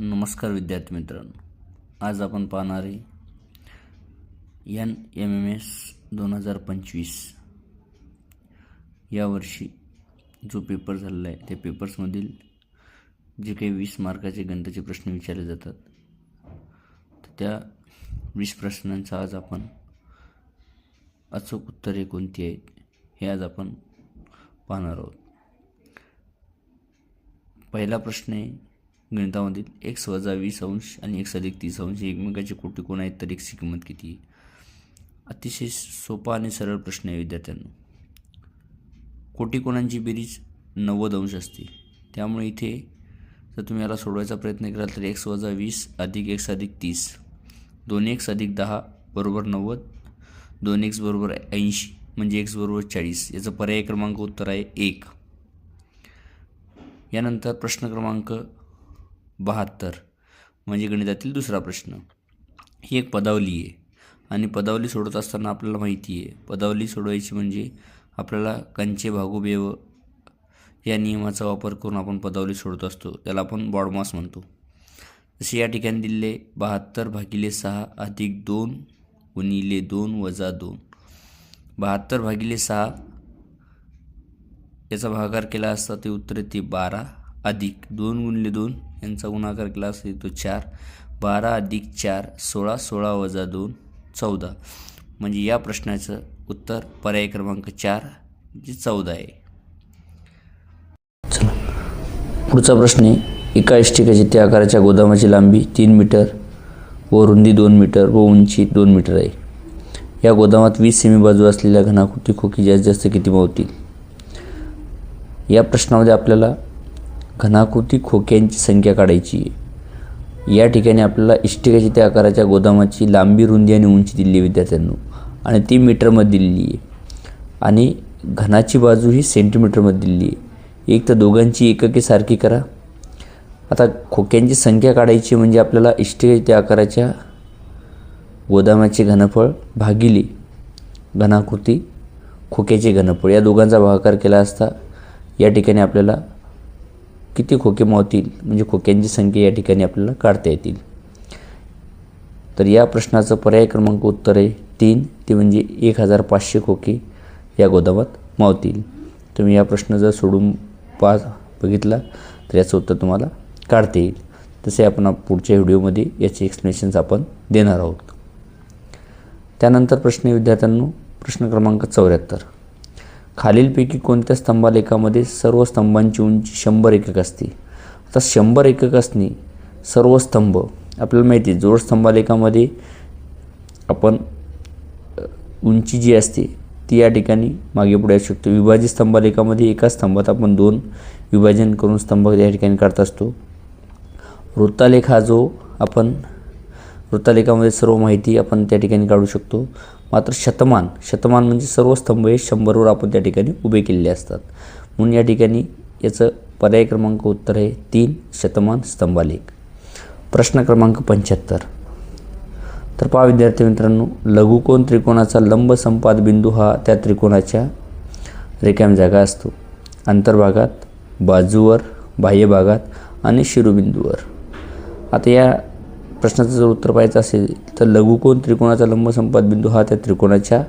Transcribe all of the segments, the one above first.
नमस्कार विद्यार्थी मित्रांनो. आज आपण पाहणार आहे एन एम एम एस दोन हजार पंचवीस. यावर्षी जो पेपर झालेला आहे त्या पेपर्समधील जे काही वीस मार्काचे गणिताचे प्रश्न विचारले जातात तर त्या वीस प्रश्नांचा आज आपण अचूक उत्तरे कोणती आहेत हे आज आपण पाहणार आहोत. पहिला प्रश्न आहे गणितामधील एक्स वजा वीस अंश आणि एक्स अधिक तीस अंश एकमेकाचे कोटी कोण आहेत तर एक्सची किंमत किती अतिशय सोपा आणि सरळ प्रश्न आहे विद्यार्थ्यांना. कोटी कोणांची बेरीज नव्वद अंश असते. त्यामुळे इथे जर तुम्ही याला सोडवायचा प्रयत्न कराल तर एक्स वजा वीस अधिक एक्स अधिक तीस. दोन एक्स अधिक दहा बरोबर नव्वद. दोन एक्स बरोबर ऐंशी म्हणजे एक्स बरोबर चाळीस. याचं पर्याय क्रमांक उत्तर आहे एक. यानंतर प्रश्न क्रमांक बहात्तर. म्हणजे गणितातील दुसरा प्रश्न. ही एक पदावली आहे. आणि पदावली सोडत असताना आपल्याला माहिती आहे. पदावली सोडवायची म्हणजे आपल्याला कंचे भागोबेव या नियमाचा वापर करून आपण पदावली सोडत असतो. त्याला आपण बॉडमास म्हणतो. जसे या ठिकाणी दिलेले बहात्तर भागिले सहा अधिक दोन गुणिले दोन वजा दोन. बहात्तर भागिले सहा याचा भागाकार केला असता ते उत्तर येते बारा. अधिक दोन गुणले दोन यांचा गुणाकार केला असता तो चार. बारा अधिक चार सोळा सोळा वजा दोन चौदा. म्हणजे या प्रश्नाचं उत्तर पर्याय क्रमांक चार जे चौदा आहे. चला. पुढचा प्रश्न आहे. एका इष्टिकाची त्या आकाराच्या गोदामाची लांबी तीन मीटर व रुंदी दोन मीटर व उंची दोन मीटर आहे. या गोदामात वीस सेमी बाजू असलेल्या घनाकृती खोकी जास्तीत जास्त किती मावतील? या प्रश्नामध्ये आपल्याला घनाकृती खोक्यांची संख्या काढायची. आहे या ठिकाणी आपल्याला इष्टिकाची त्या आकाराच्या गोदामाची लांबी रुंदी आणि उंची दिली आहे विद्यार्थ्यांनो. आणि ती मीटरमध्ये दिलेली आहे. आणि घनाची बाजू ही सेंटीमीटरमध्ये दिलेली आहे. एक तर दोघांची एकके सारखी करा. आता खोक्यांची संख्या काढायची म्हणजे आपल्याला इष्टिकाची त्या आकाराच्या गोदामाचे घनफळ भागिले. घनाकृती खोक्याचे घनफळ. या दोघांचा भागाकार केला असता या ठिकाणी आपल्याला किती खोके मावतील? म्हणजे खोक्यांची संख्या या ठिकाणी आपल्याला काढता येतील. तर या प्रश्नाचं पर्याय क्रमांक उत्तर आहे तीन. ते म्हणजे एक हजार पाचशे खोके या गोदामात मावतील. तुम्ही या प्रश्न जर सोडून पा बघितला तर याचं उत्तर तुम्हाला काढता येईल. तसे आपण पुढच्या व्हिडिओमध्ये याचे एक्सप्लेनेशन्स आपण देणार आहोत. त्यानंतर प्रश्न विद्यार्थ्यांनो प्रश्न क्रमांक चौऱ्याहत्तर. खालीलपैकी कोणत्या स्तंभालेखामध्ये सर्व स्तंभांची उंची शंभर एकक असते? आता शंभर एकक असणे सर्व स्तंभ आपल्याला माहिती आहे जोड स्तंभालेखामध्ये आपण उंची जी असते ती या ठिकाणी मागे पुढे असू शकतो. विभाजित स्तंभालेखामध्ये एका स्तंभात आपण दोन विभाजन करून स्तंभ या ठिकाणी काढत असतो. वृत्तालेख हा जो आपण वृत्तालेखामध्ये सर्व माहिती आपण त्या ठिकाणी काढू शकतो. मात्र शतमान शतमान म्हणजे सर्व स्तंभ हे शंभरवर आपण त्या ठिकाणी उभे केलेले असतात. म्हणून या ठिकाणी याचं पर्याय क्रमांक उत्तर आहे तीन शतमान स्तंभालेख. प्रश्न क्रमांक पंच्याहत्तर. तर पहा विद्यार्थी मित्रांनो लघुकोण त्रिकोणाचा लंब संपाद बिंदू हा त्या त्रिकोणाच्या रिकाम जागा असतो. अंतर्भागात बाजूवर बाह्यभागात आणि शिरोबिंदूवर. आता या प्रश्नाचं जर उत्तर पाहायचं असेल तर लघुकोण त्रिकोणाचा लंबसंपात बिंदू हा त्या त्रिकोणाच्या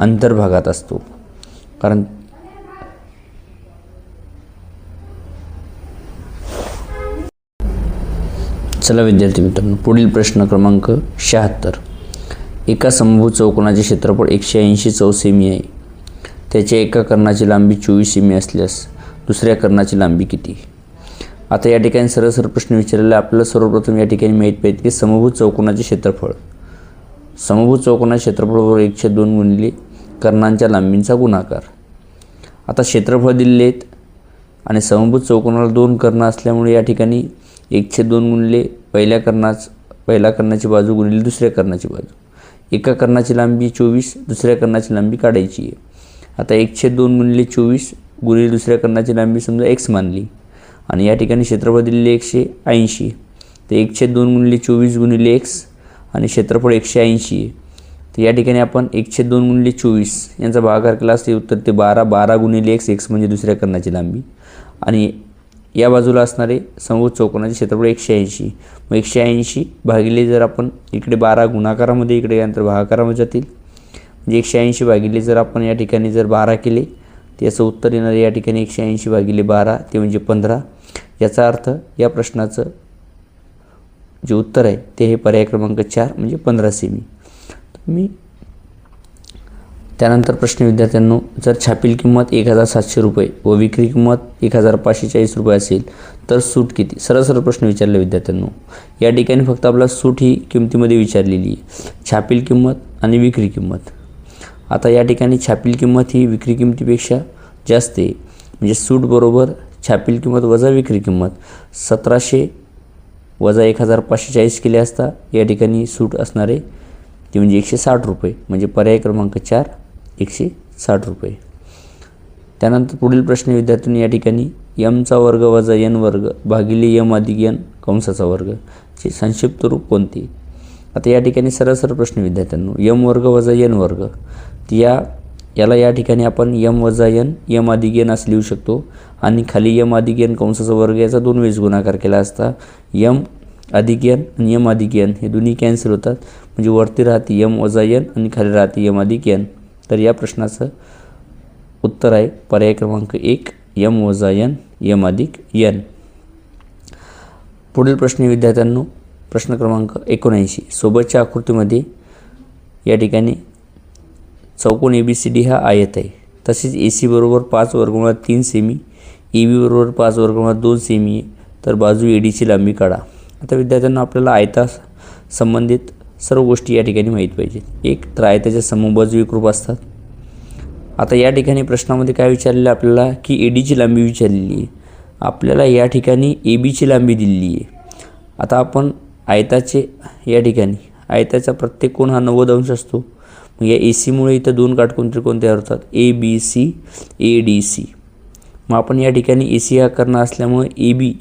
अंतर्भागात असतो. कारण चला विद्यार्थी मित्रांनो पुढील प्रश्न क्रमांक शहात्तर. एका समभू चौकोनाचे क्षेत्रफळ एकशे ऐंशी चौसेमी आहे. त्याच्या एका कर्णाची लांबी चोवीस सेमी असल्यास दुसऱ्या कर्णाची लांबी किती? आता या ठिकाणी सरळ सरळ प्रश्न विचारलेला आपल्याला सर्वप्रथम या ठिकाणी माहीत पाहिजे की समभूत चौकोनाचे क्षेत्रफळ. समभूत चौकोनाचे क्षेत्रफळ बरोबर एकशे दोन गुणिले कर्णांच्या लांबींचा गुणाकार. आता क्षेत्रफळ दिलेले आहेत आणि समभूत चौकोनाला दोन कर्ण असल्यामुळे या ठिकाणी एकशे दोन गुणिले पहिल्या कर्णाच पहिल्या कर्णाची बाजू गुणिले दुसऱ्या कर्णाची बाजू. एका कर्णाची लांबी चोवीस दुसऱ्या कर्णाची लांबी काढायची आहे. आता एकशे दोन गुणिले चोवीस गुणिले दुसऱ्या कर्णाची लांबी समजा एक्स मानली. आणि या ठिकाणी क्षेत्रफळ दिलेले एकशे ऐंशी. तर एकशे दोन गुणिले चोवीस गुणिले एक्स आणि क्षेत्रफळ एकशे ऐंशी. आहे तर या ठिकाणी आपण एकशे दोन गुणिले चोवीस यांचा भागाकार केला असते उत्तर ते बारा बारा गुणिले एक्स एक्स म्हणजे दुसऱ्या कर्णाची लांबी. आणि या बाजूला असणारे समूह चौकोनाचे क्षेत्रफळ एकशे ऐंशी. मग एकशे ऐंशी भागिले जर आपण इकडे बारा गुणाकारामध्ये इकडे यानंतर भागाकारामध्ये जातील. म्हणजे एकशे ऐंशी भागिले जर आपण या ठिकाणी जर बारा केले तर याचं उत्तर येणार या ठिकाणी एकशे ऐंशी भागिले बारा ते म्हणजे पंधरा. याचा अर्थ या प्रश्नाचं जे उत्तर आहे ते हे पर्याय क्रमांक चार म्हणजे पंधरा सेमी मी त्यानंतर प्रश्न विद्यार्थ्यांनो जर छापील किंमत एक हजार सातशे रुपये व विक्री किंमत एक हजार पाचशे चाळीस रुपये असेल तर सूट किती? सरळ सरळ प्रश्न विचारले विद्यार्थ्यांनो. या ठिकाणी फक्त आपला सूट ही किमतीमध्ये विचारलेली आहे. छापील किंमत आणि विक्री किंमत. आता या ठिकाणी छापील किंमत ही विक्री किमतीपेक्षा जास्त आहे. म्हणजे सूट बरोबर छापील किंमत वजा विक्री किंमत. सतराशे वजा एक हजार पाचशे चाळीस केले असता या ठिकाणी सूट असणारे ते म्हणजे एकशे साठ रुपये. म्हणजे पर्याय क्रमांक चार एकशे साठ रुपये. त्यानंतर पुढील प्रश्न विद्यार्थ्यांनी या ठिकाणी यमचा वर्ग वजा यन वर्ग भागिले यम अधिक यन कंसाचा वर्ग. चे संक्षिप्त रूप कोणते? आता या ठिकाणी सरळ सरळ प्रश्न विद्यार्थ्यांनो. यम वर्ग वजा यन वर्ग. या याला या ठिकाणी आपण यम वजा यन यम अधिक यन असं लिहू शकतो. आणि खाली यम अधिक यन कंसाचा वर्ग याचा दोन वेळेस गुणाकार केला असता यम अधिक यन आणि यम अधिक यन हे दोन्ही कॅन्सल होतात. म्हणजे वरती राहते यम वजा यन आणि खाली राहते यम अधिक यन तर या प्रश्नाचं उत्तर आहे पर्याय क्रमांक एक यम वजा यन यम अधिक यन पुढील प्रश्न विद्यार्थ्यांनो प्रश्न क्रमांक एकोणऐंशी. सोबतच्या आकृतीमध्ये या ठिकाणी चौकोन ए बी सी डी हा आयत आहे. तसेच ए सी बरोबर पाच वर्गमुळात तीन सेमी ए बी बरोबर पाच वर्गमुळात दोन सेमी आहे. तर बाजू ए डीची लांबी काढा. आता विद्यार्थ्यांना आपल्याला आयता संबंधित सर्व गोष्टी या ठिकाणी माहीत पाहिजेत. एक तर आयताच्या समबाजू एकरूप असतात. आता या ठिकाणी प्रश्नामध्ये काय विचारलेलं आहे आपल्याला? की ए डीची लांबी विचारलेली आहे. आपल्याला या ठिकाणी ए बीची लांबी दिलेली आहे. आता आपण आयताचे या ठिकाणी आयताचा प्रत्येक कोण हा नव्वद अंश असतो. म्हणजे मग या ए सीमुळे इथं दोन काटकोन त्रिकोण तयार होतात. A B C A D C मग आपण या ठिकाणी ए सी हा कर्ण असल्यामुळे ए बी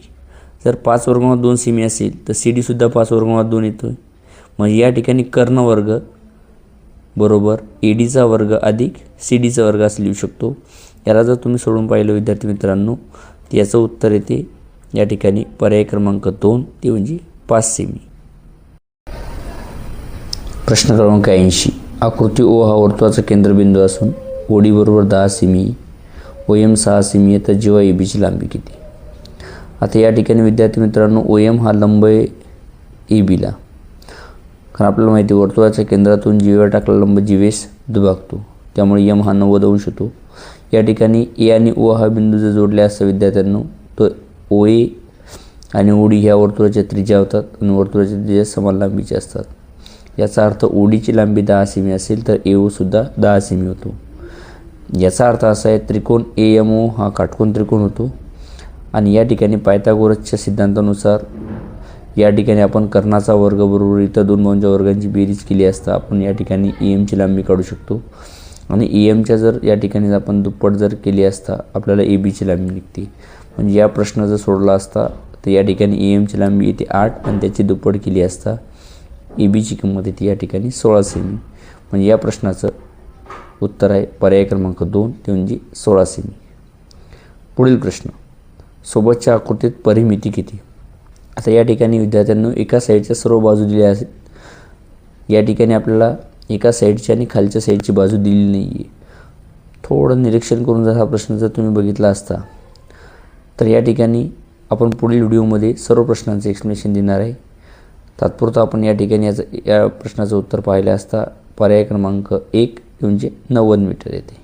जर पाच वर्गावर दोन सेमी असेल तर सी डीसुद्धा पाच वर्गावर दोन येतो आहे मग या ठिकाणी कर्ण वर्ग बरोबर ए डीचा वर्ग अधिक सी डीचा वर्ग असं लिहू शकतो. याला जर तुम्ही सोडून पाहिलं विद्यार्थी मित्रांनो याचं उत्तर येते. या ठिकाणी पर्याय क्रमांक दोन ते म्हणजे पाच सेमी प्रश्न क्रमांक ऐंशी. आकृती ओ हा वर्तुळाचा केंद्रबिंदू असून ओडीबरोबर दहा सिमी ओ एम सहा सिमी आहे तर जेव्हा ए बीची लांबी किती? आता या ठिकाणी विद्यार्थी मित्रांनो ओ एम हा लंब आहे ए बीला. कारण आपल्याला माहिती आहे वर्तुळाच्या केंद्रातून जीवेवर टाकला लंब जीवेस दुभागतो. त्यामुळे यम हा नव्वद अंश होतो. या ठिकाणी ए आणि ओ हा बिंदू जर जोडले असतं विद्यार्थ्यांनो तर ओ ए आणि ओडी ह्या वर्तुळाच्या त्रिज्या होतात आणि वर्तुळाच्या त्रिज्या समान लांबीच्या असतात. याचा अर्थ ओडीची लांबी दहा सेमी असेल तर ए ओसुद्धा दहा सेमी होतो. याचा अर्थ असा आहे त्रिकोण ए एम ओ हा काटकोन त्रिकोण होतो. आणि या ठिकाणी पायथागोरसच्या सिद्धांतानुसार या ठिकाणी आपण कर्णाचा वर्ग बरोबर इतर दोन बाजूंच्या वर्गांची बेरीज केली असता आपण या ठिकाणी ई एमची लांबी काढू शकतो. आणि ई एमच्या जर या ठिकाणी आपण दुप्पट जर केली असता आपल्याला ए बीची लांबी निघते. म्हणजे या प्रश्न जर सोडला असता तर या ठिकाणी ई एमची लांबी येते आठ आणि त्याची दुप्पट केली असता ए बीची किंमत येते या ठिकाणी सोळा सेमी. म्हणजे या प्रश्नाचं उत्तर आहे पर्याय क्रमांक दोन ते म्हणजे सोळा सेमी. पुढील प्रश्न. सोबतच्या आकृतीत परिमिती किती? आता या ठिकाणी विद्यार्थ्यांना एका साईडच्या सर्व बाजू दिल्या आहेत. या ठिकाणी आपल्याला एका साईडची आणि खालच्या साईडची बाजू दिली नाही आहे थोडं निरीक्षण करून जर हा प्रश्न जर तुम्ही बघितला असता तर या ठिकाणी आपण पुढील व्हिडिओमध्ये सर्व प्रश्नांचं एक्सप्लेनेशन देणार आहे. तात्पुरतं आपण या ठिकाणी याचं या प्रश्नाचं उत्तर पाहिलं असता पर्याय क्रमांक एक म्हणजे नव्वद मीटर येते.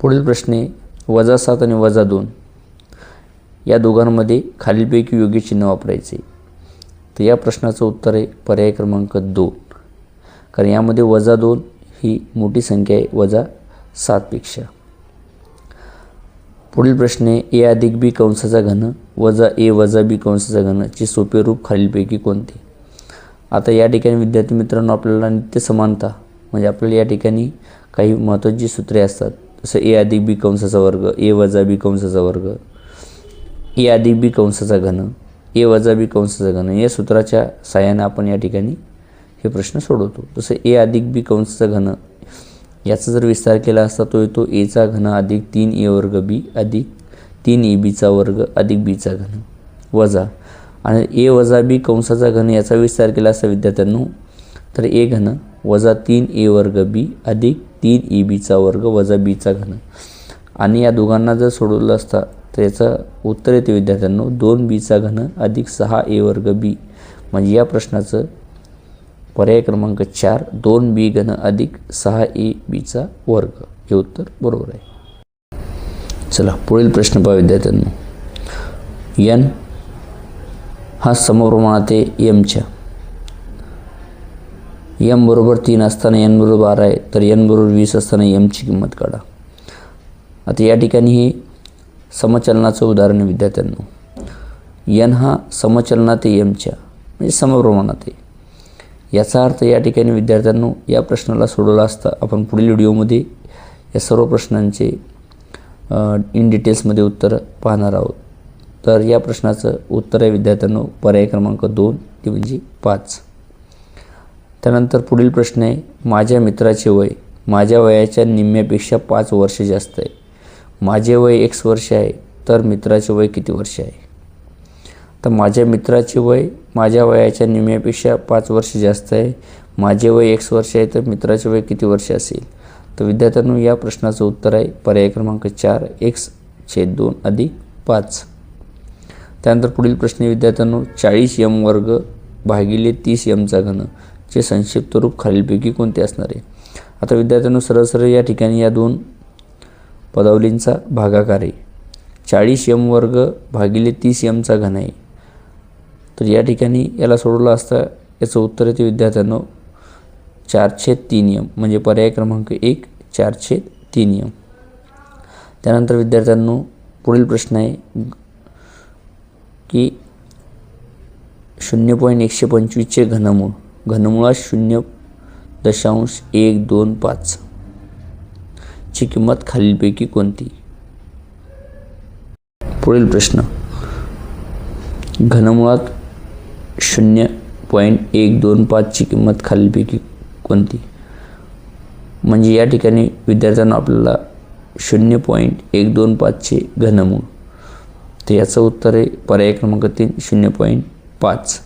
पुढील प्रश्न आहे वजा सात आणि वजा दोन. या दोघांमध्ये खालीलपैकी योग्य चिन्ह वापरायचे. तर या प्रश्नाचं उत्तर आहे पर्याय क्रमांक दोन. कारण यामध्ये वजा दोन ही मोठी संख्या आहे वजा सातपेक्षा. पुढील प्रश्न आहे ए अधिक बी कंसाचा घन वजा ए वजा बी कंसाचा घनचे सोपे रूप खालीलपैकी कोणते? आता या ठिकाणी विद्यार्थी मित्रांनो आपल्याला नित्य समानता म्हणजे आपल्याला या ठिकाणी काही महत्त्वाची सूत्रे असतात. जसं ए अधिक बी कंसाचा वर्ग ए वजा बी कंसाचा वर्ग ए अधिक बी कंसाचा घन ए वजा बी कंसाचा घन. या सूत्राच्या साहाय्याने आपण या ठिकाणी हे प्रश्न सोडवतो. जसं ए अधिक बी कंसाचा घन याचा जर विस्तार केला असता तो येतो एचा घन अधिक तीन ए वर्ग बी अधिक तीन ए बीचा वर्ग अधिक बीचा घन वजा. आणि ए वजा बी कंसाचा घन याचा विस्तार केला असता विद्यार्थ्यांनो. तर ए घन वजा तीन ए वर्ग बी अधिक तीन ए बीचा वर्ग वजा बीचा घन. आणि या दोघांना जर सोडवलं असता तर याचं उत्तर येते विद्यार्थ्यांनो. दोन बीचा घन अधिक सहा ए वर्ग बी म्हणजे या प्रश्नाचं पर्याय क्रमांक चार दोन बी घन अधिक सहा ए बीचा वर्ग. हे उत्तर बरोबर आहे. चला पुढील प्रश्न पहा विद्यार्थ्यांना यन हा समप्रमाणात आहे यमच्या एम बरोबर तीन असताना यन बरोबर बारा आहे तर यन बरोबर वीस असताना एमची किंमत काढा. आता या ठिकाणी हे समचलनाचं उदाहरण आहे विद्यार्थ्यांनो. एन हा समचलनात आहे एमच्या म्हणजे समप्रमाणात आहे. याचा अर्थ या ठिकाणी विद्यार्थ्यांनो या प्रश्नाला सोडवला असता आपण पुढील व्हिडिओमध्ये या सर्व प्रश्नांचे इन डिटेल्समध्ये उत्तर पाहणार आहोत. तर या प्रश्नाचं उत्तर आहे विद्यार्थ्यांनो पर्याय क्रमांक दोन ते म्हणजे पाच. त्यानंतर पुढील प्रश्न आहे माझ्या मित्राचे वय माझ्या वयाच्या निम्म्यापेक्षा पाच वर्ष जास्त आहे. माझे वय एक्स वर्ष आहे तर मित्राचे वय किती वर्ष आहे? तर माझ्या मित्राचे वय माझ्या वयाच्या निम्म्यापेक्षा पाच वर्ष जास्त आहे. माझे वय एक्स वर्ष आहे तर मित्राचे वय किती वर्ष असेल? तर विद्यार्थ्यांनो या प्रश्नाचं उत्तर आहे. पर्याय क्रमांक चार एक्स छेद दोन अधिक पाच. त्यानंतर पुढील प्रश्न विद्यार्थ्यांनो चाळीस यम वर्ग भागिले तीस यमचा घन चे संक्षिप्त रूप खालीलपैकी कोणते असणार आहे? आता विद्यार्थ्यांनो सरळ सरळ या ठिकाणी या दोन पदावलींचा भागाकार आहे. चाळीस यम वर्ग भागिले तीस यमचा घन आहे. तर या ठिकाणी याला सोडवलं असता याचं उत्तर येते विद्यार्थ्यांनो चारछेद तीन यम म्हणजे पर्याय क्रमांक एक चारछेद तीन यम त्यानंतर विद्यार्थ्यांनो पुढील प्रश्न आहे की शून्य पॉईंट एकशे पंचवीसचे घनमूळ. घनमुळात शून्य दशांश एक दोन पाच ची किंमत खालीलपैकी कोणती? पुढील प्रश्न. घनमुळात शून्य पॉईंट एक दोन पाचची किंमत खालीलपैकी कोणती? म्हणजे या ठिकाणी विद्यार्थ्यांना आपल्याला शून्य पॉईंट एक दोन पाचचे घनमूळ. तर याचं उत्तर आहे पर्याय क्रमांक तीन शून्य पॉईंट पाच.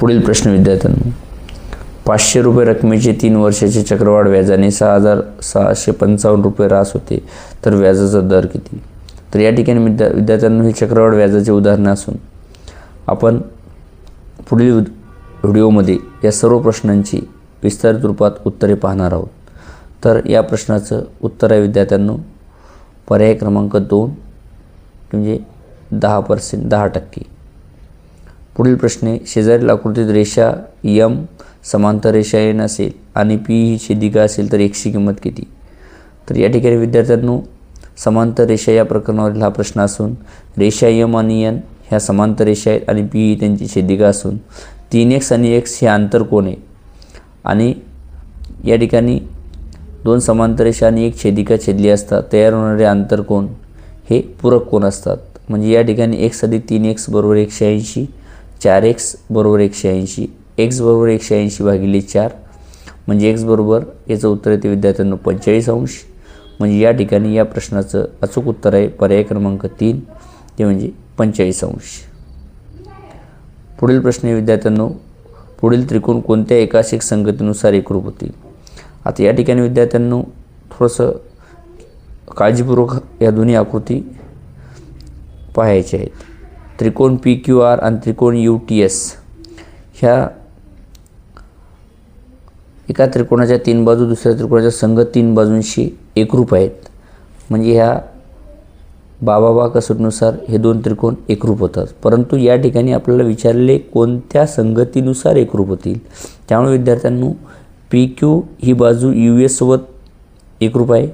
पुढील प्रश्न विद्यार्थ्यांना. पाचशे रुपये रकमेचे तीन वर्षाचे चक्रवाढ व्याजाने सहा हजार सहाशे पंचावन्न रुपये रास होते. तर व्याजाचा दर किती? तर या ठिकाणी विद्या विद्यार्थ्यांना हे चक्रवाढ व्याजाचे उदाहरण असून आपण पुढील व्हिडिओमध्ये या सर्व प्रश्नांची विस्तारित रूपात उत्तरे पाहणार आहोत. तर या प्रश्नाचं उत्तर आहे विद्यार्थ्यांनो पर्याय क्रमांक दोन म्हणजे दहा पर्सेंट दहा टक्के. पुढील प्रश्न आहे शेजारील आकृतीत रेषा यम समांतर रेषा एन असेल आणि पी ही छेदिका असेल तर एकशी किंमत किती? तर या ठिकाणी विद्यार्थ्यांनो समांतर रेषा या प्रकरणावरील हा प्रश्न असून रेषा यम आणि एन ह्या समांतर रेषा आहेत आणि पी ही त्यांची छेदिका असून तीन एक्स आणि एक्स हे आंतर कोण आहे? आणि या ठिकाणी दोन समांतर रेषा आणि एक छेदिका छेदली असतात तयार होणारे आंतरकोन हे पूरक कोण असतात. म्हणजे या ठिकाणी एक्स अधिक तीन एक्स बरोबर एकशे ऐंशी चार एक्स बरोबर एकशे ऐंशी एक्स बरोबर एकशे ऐंशी भागिले चार म्हणजे एक्स बरोबर याचं उत्तर येते विद्यार्थ्यांना पंचेचाळीस अंश. म्हणजे या ठिकाणी या प्रश्नाचं अचूक उत्तर आहे पर्याय क्रमांक तीन ते म्हणजे पंचेचाळीस अंश. पुढील प्रश्न विद्यार्थ्यांनो. पुढील त्रिकोण कोणत्या एकाशिक संगतीनुसार एकरूप होतील आता या ठिकाणी विद्यार्थ्यांनो थोडंसं काळजीपूर्वक या दोन्ही आकृती पाहायच्या आहेत. त्रिकोण पी क्यू आर आणि त्रिकोण यू टी एस. ह्या एका त्रिकोणाच्या तीन बाजू दुसऱ्या त्रिकोणाच्या संगत तीन बाजूंशी एकरूप आहेत. म्हणजे ह्या बाबा कसोटीनुसार हे दोन त्रिकोण एकरूप होतात. परंतु या ठिकाणी आपल्याला विचारले कोणत्या संगतीनुसार एकरूप होतील. त्यामुळे विद्यार्थ्यांनो पी क्यू ही बाजू यू एससोबत एकरूप आहे.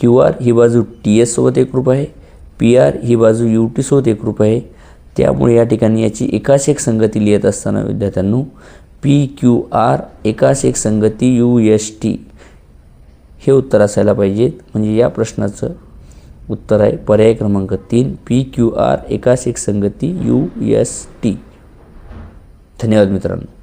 क्यू आर ही बाजू टी एससोबत एकरूप आहे. पी आर ही बाजू यू टीसोबत एकरूप आहे. त्यामुळे या ठिकाणी याची एकाच एक संगती लिहित असताना विद्यार्थ्यांनो पी क्यू आर एकाच एक संगती यू एस टी हे उत्तर असायला पाहिजेत. म्हणजे या प्रश्नाचं उत्तर आहे. पर्याय क्रमांक तीन पी क्यू आर एकास एक संगती यू एस टी. धन्यवाद मित्रांनो.